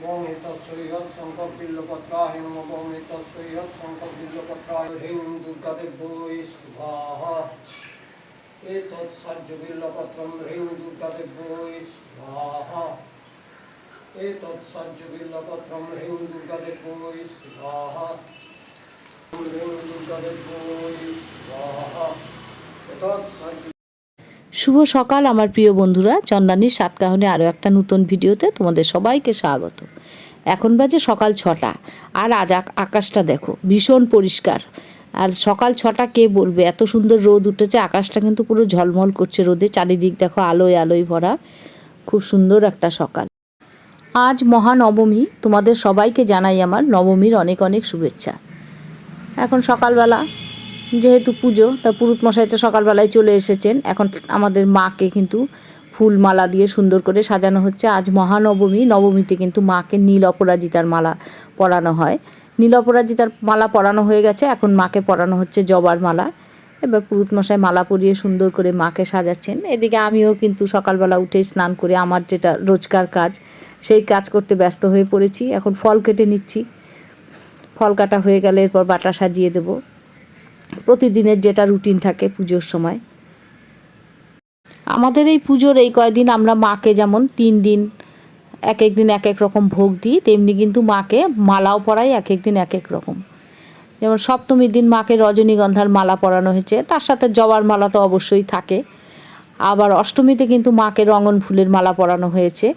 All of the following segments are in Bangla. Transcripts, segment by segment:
ওম তস্যৈ যৎসংকল্পিল্লপত্রায় নমঃ ওম তস্যৈ যৎসংকল্পিল্লপত্রায় হ্রিং দুর্গাদেব্যৈ স্বাহা এতৎসজ্জবিল্লপত্রম হ্রিং দুর্গাদেব্যৈ স্বাহা এতৎসজ্জবিল্লপত্রম হ্রিং দুর্গাদেব্যৈ স্বাহা হ্রিং দুর্গাদেব্যৈ স্বাহা এতৎসজ্জ শুভ সকাল, আমার প্রিয় বন্ধুরা। চন্দানির সাতকাহনে আরও একটা নতুন ভিডিওতে তোমাদের সবাইকে স্বাগত। এখন বাজে সকাল ছটা, আর আজ আক- আকাশটা দেখো, ভীষণ পরিষ্কার। আর সকাল ছটা কে বলবে? এত সুন্দর রোদ উঠেছে, আকাশটা কিন্তু পুরো ঝলমল করছে রোদে, চারিদিক দেখো আলোয় আলোয় ভরা। খুব সুন্দর একটা সকাল। আজ মহানবমী, তোমাদের সবাইকে জানাই আমার নবমীর অনেক অনেক শুভেচ্ছা। এখন সকালবেলা যেহেতু পুজো, তা পুরুত মশাই তো সকালবেলায় চলে এসেছেন। এখন আমাদের মাকে কিন্তু ফুল মালা দিয়ে সুন্দর করে সাজানো হচ্ছে। আজ মহানবমী, নবমীতে কিন্তু মাকে নীল অপরাজিতার মালা পরানো হয়। নীল অপরাজিতার মালা পরানো হয়ে গেছে, এখন মাকে পরানো হচ্ছে জবার মালা। এবার পুরুত মশাই মালা পরিয়ে সুন্দর করে মাকে সাজাচ্ছেন। এদিকে আমিও কিন্তু সকালবেলা উঠে স্নান করে আমার যেটা রোজকার কাজ, সেই কাজ করতে ব্যস্ত হয়ে পড়েছি। এখন ফল কেটে নিচ্ছি। ফল কাটা হয়ে গেলে এরপর বাটা সাজিয়ে দেবো। প্রতিদিনের যেটা রুটিন থাকে পুজোর সময়? আমাদের এই পুজোর এই কয়দিন আমরা মাকে যেমন তিন দিন, এক এক দিন এক এক রকম ভোগ দিই, তেমনি কিন্তু মাকে মালাও পরাই এক এক দিন এক এক রকম। যেমন সপ্তমীর দিন মাকে রজনীগন্ধার মালা পরানো হয়েছে, তার সাথে জবার মালা তো অবশ্যই থাকে। আবার অষ্টমীতে কিন্তু মাকে রঙন ফুলের মালা পরানো হয়েছে,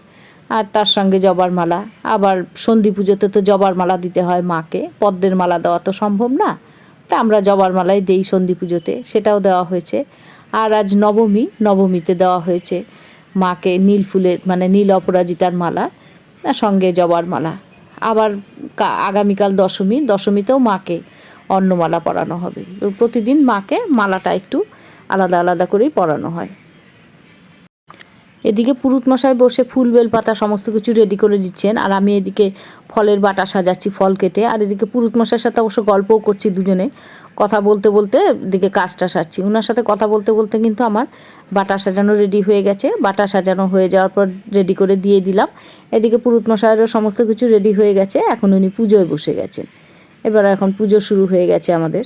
আর তার সঙ্গে জবার মালা। আবার সন্ধি পুজোতে তো জবার মালা দিতে হয় মাকে, পদ্মের মালা দেওয়া তো সম্ভব না। তা আমরা জবার মালাই দেই সন্ধি পুজোতে, সেটাও দেওয়া হয়েছে। আর আজ নবমী, নবমীতে দেওয়া হয়েছে মাকে নীল ফুলের মানে নীল অপরাজিতার মালা সঙ্গে জবার মালা আবার আগামীকাল দশমী, দশমীতেও মাকে অন্নমালা পরানো হবে। প্রতিদিন মাকে মালাটা একটু আলাদা আলাদা করেই পরানো হয়। এদিকে পুরুত মশাই বসে ফুল বেলপাতা সমস্ত কিছু রেডি করে দিচ্ছেন। আর আমি এদিকে ফলের বাটা সাজাচ্ছি, ফল কেটে। আর এদিকে পুরুত মশাইয়ের সাথে অবশ্য গল্পও করছি দুজনে। কথা বলতে বলতে এদিকে কাজটা সারছি। ওনার সাথে কথা বলতে বলতে কিন্তু আমার বাটা সাজানো রেডি হয়ে গেছে। বাটা সাজানো হয়ে যাওয়ার পর রেডি করে দিয়ে দিলাম। এদিকে পুরুত মশাইয়েরও সমস্ত কিছু রেডি হয়ে গেছে। এখন উনি পুজোয় বসে গেছেন। এবার এখন পুজো শুরু হয়ে গেছে আমাদের।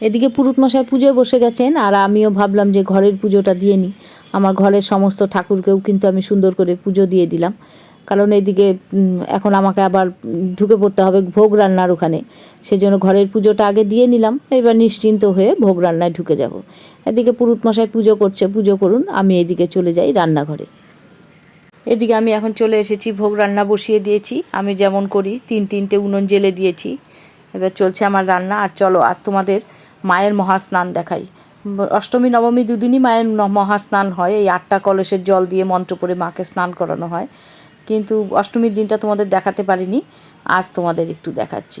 এদিকে পুরুত মশাই পুজোয় বসে গেছেন আর আমিও ভাবলাম যে ঘরের পুজোটা দিয়ে নিই। আমার ঘরের সমস্ত ঠাকুরকেও কিন্তু আমি সুন্দর করে পুজো দিয়ে দিলাম। কারণ এদিকে এখন আমাকে আবার ঢুকে পড়তে হবে ভোগ রান্নার ওখানে। সেজন্য ঘরের পুজোটা আগে দিয়ে নিলাম, এবার নিশ্চিন্ত হয়ে ভোগ রান্নায় ঢুকে যাব। এদিকে পুরুত মশাই পুজো করছে, পুজো করুন, আমি এদিকে চলে যাই রান্নাঘরে। এদিকে আমি এখন চলে এসেছি, ভোগ রান্না বসিয়ে দিয়েছি। আমি যেমন করি, তিন তিনটে উনুন জেলে দিয়েছি। এবার চলছে আমার রান্না। আর চলো, আজ তোমাদের মায়ের মহাস্নান দেখাই। অষ্টমী, নবমী দুদিনই মায়ের মহাস্নান হয়। এই আটটা কলসের জল দিয়ে মন্ত্র পড়ে মাকে স্নান করানো হয়। কিন্তু অষ্টমীর দিনটা তোমাদের দেখাতে পারিনি। আজ তোমাদের একটু দেখাচ্ছি।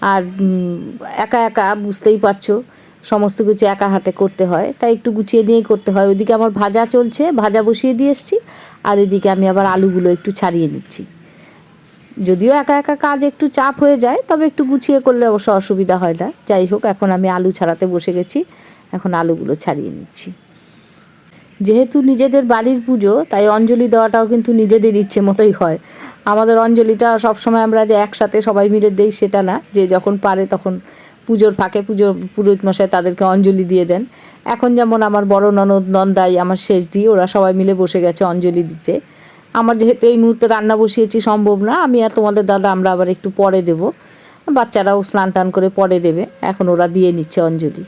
আর একা একা বুঝতেই পারছ, সমস্ত কিছু একা হাতে করতে হয়, তাই একটু গুছিয়ে নিয়েই করতে হয়। ওইদিকে আমার ভাজা চলছে, ভাজা বসিয়ে দিয়ে এসেছি, আর এদিকে আমি আবার আলুগুলো একটু ছাড়িয়ে নিচ্ছি। যদিও একা একা কাজ একটু চাপ হয়ে যায়, তবে একটু গুছিয়ে করলে অবশ্য অসুবিধা হয় না। যাই হোক, এখন আমি আলু ছাড়াতে বসে গেছি, এখন আলুগুলো ছাড়িয়ে নিচ্ছি। যেহেতু নিজেদের বাড়ির পুজো, তাই অঞ্জলি দেওয়াটাও কিন্তু নিজেদের ইচ্ছে মতোই হয়। আমাদের অঞ্জলিটা সবসময় আমরা যে একসাথে সবাই মিলে দেই সেটা না, যে যখন পারে তখন পুজোর ফাঁকে পুজো, পুরোহিত মশাই তাদেরকে অঞ্জলি দিয়ে দেন। এখন যেমন আমার বড় ননদ, নন্দাই, আমার শেষ দিয়ে ওরা সবাই মিলে বসে গেছে অঞ্জলি দিতে। আমার যেহেতু এই মুহূর্তে রান্না বসিয়েছি সম্ভব না, আমি আর তোমাদের দাদা আমরা আবার একটু পরে দেব। বাচ্চারাও স্নান টান করে পরে দেবে, এখন ওরা দিয়ে নিচ্ছে অঞ্জলি।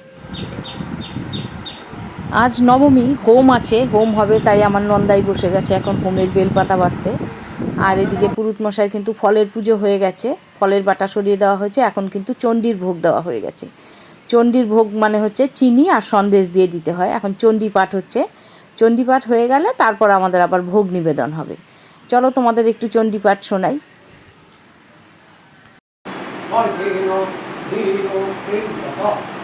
আজ নবমী হোম আছে হোম হবে তাই আমার নন্দাই বসে গেছে এখন হোমের বেলপাতা বাজতে আর এদিকে পুরুত মশাই কিন্তু ফলের পুজো হয়ে গেছে ফলের বাটা সরিয়ে দেওয়া হয়েছে এখন কিন্তু চণ্ডীর ভোগ দেওয়া হয়ে গেছে চণ্ডীর ভোগ মানে হচ্ছে চিনি আর সন্দেশ দিয়ে দিতে হয় এখন চণ্ডী পাঠ হচ্ছে চণ্ডী পাঠ হয়ে গেলে তারপর আমাদের আবার ভোগ নিবেদন হবে চলো তোমাদের একটু চণ্ডী পাঠ শোনাই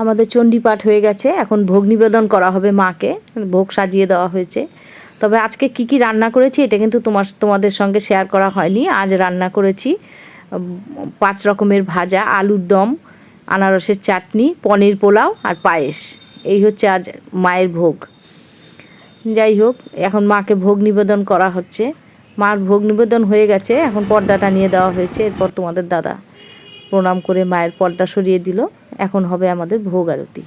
আমাদের চণ্ডী পাঠ হয়ে গেছে। এখন ভোগ নিবেদন করা হবে মাকে। ভোগ সাজিয়ে দেওয়া হয়েছে। তবে আজকে কি কি রান্না করেছি এটা কিন্তু তোমার, তোমাদের সঙ্গে শেয়ার করা হয়নি। আজ রান্না করেছি পাঁচ রকমের ভাজা, আলুর দম, আনারসের চাটনি, পনির পোলাও আর পায়েস। এই হচ্ছে আজ মায়ের ভোগ। যাই হোক, এখন মাকে ভোগ নিবেদন করা হচ্ছে। মার ভোগ নিবেদন হয়ে গেছে। এখন পর্দাটা নিয়ে দেওয়া হয়েছে। এরপর তোমাদের দাদা প্রণাম করে মায়ের পর্দা সরিয়ে দিল। এখন হবে আমাদের ভোগ আরতি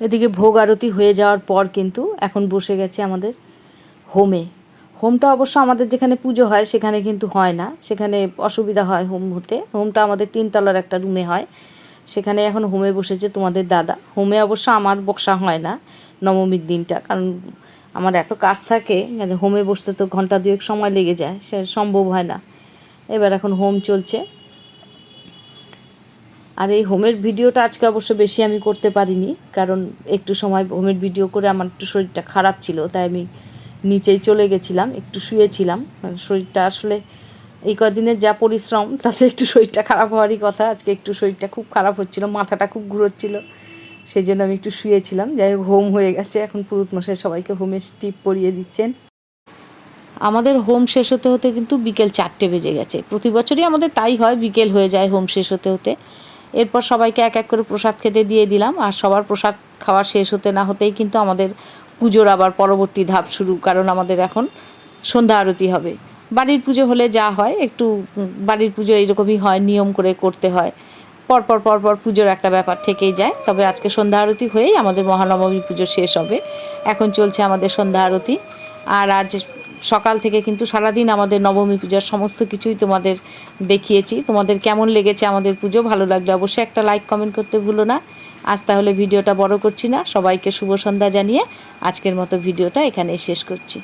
এদিকে ভোগ আরতি হয়ে যাওয়ার পর কিন্তু এখন বসে গেছে আমাদের হোমে হোমটা অবশ্য আমাদের যেখানে পুজো হয় সেখানে কিন্তু হয় না। সেখানে অসুবিধা হয় হোম হতে হোমটা আমাদের তিনতলার একটা রুমে হয়। সেখানে এখন হোমে বসেছে তোমাদের দাদা। হোমে অবশ্য আমার বসা হয় না নবমীর দিনটা। কারণ আমার এত কাজ থাকে হোমে বসতে তো ঘণ্টা দুয়েক সময় লেগে যায়। সে সম্ভব হয় না। এবার এখন হোম চলছে। আর এই হোমের ভিডিওটা আজকে অবশ্য বেশি আমি করতে পারিনি, কারণ একটু সময় হোমের ভিডিও করে আমার একটু শরীরটা খারাপ ছিল, তাই আমি নিচেই চলে গেছিলাম, একটু শুয়েছিলাম। মানে শরীরটা আসলে এই কদিনের যা পরিশ্রম, তাতে একটু শরীরটা খারাপ হওয়ারই কথা, আজকে একটু শরীরটা খুব খারাপ হচ্ছিল, মাথাটা খুব ঘুরোচ্ছিল সেই জন্য আমি একটু শুয়েছিলাম। যাই হোক, হোম হয়ে গেছে, এখন পুরুত মশাই সবাইকে হোমের টিপ পরিয়ে দিচ্ছেন। আমাদের হোম শেষ হতে হতে কিন্তু বিকেল চারটে বেজে গেছে, প্রতি বছরই আমাদের তাই হয়, বিকেল হয়ে যায় হোম শেষ হতে হতে। এরপর সবাইকে এক এক করে প্রসাদ খেতে দিয়ে দিলাম, আর সবার প্রসাদ খাওয়া শেষ হতে না হতেই কিন্তু আমাদের পুজোর আবার পরবর্তী ধাপ শুরু, কারণ আমাদের এখন সন্ধ্যা আরতি হবে। বাড়ির পুজো হলে যা হয়, একটু বাড়ির পুজো এরকমই হয়, নিয়ম করে করতে হয়। পরপর পরপর পুজোর একটা ব্যাপার থেকেই যায়। তবে আজকে সন্ধ্যা আরতি হয়েই আমাদের মহানবমী পুজো শেষ হবে। এখন চলছে আমাদের সন্ধ্যা আরতি। আর আজ সকাল থেকে কিন্তু সারাদিন আমাদের নবমী পূজার সমস্ত কিছুই তোমাদের দেখিয়েছি। তোমাদের কেমন লেগেছে আমাদের পুজো? ভালো লাগলে অবশ্যই একটা লাইক কমেন্ট করতে ভুলো না। আজ তাহলে ভিডিওটা বড় করছি না। সবাইকে শুভ সন্ধ্যা জানিয়ে আজকের মতো ভিডিওটা এখানে শেষ করছি।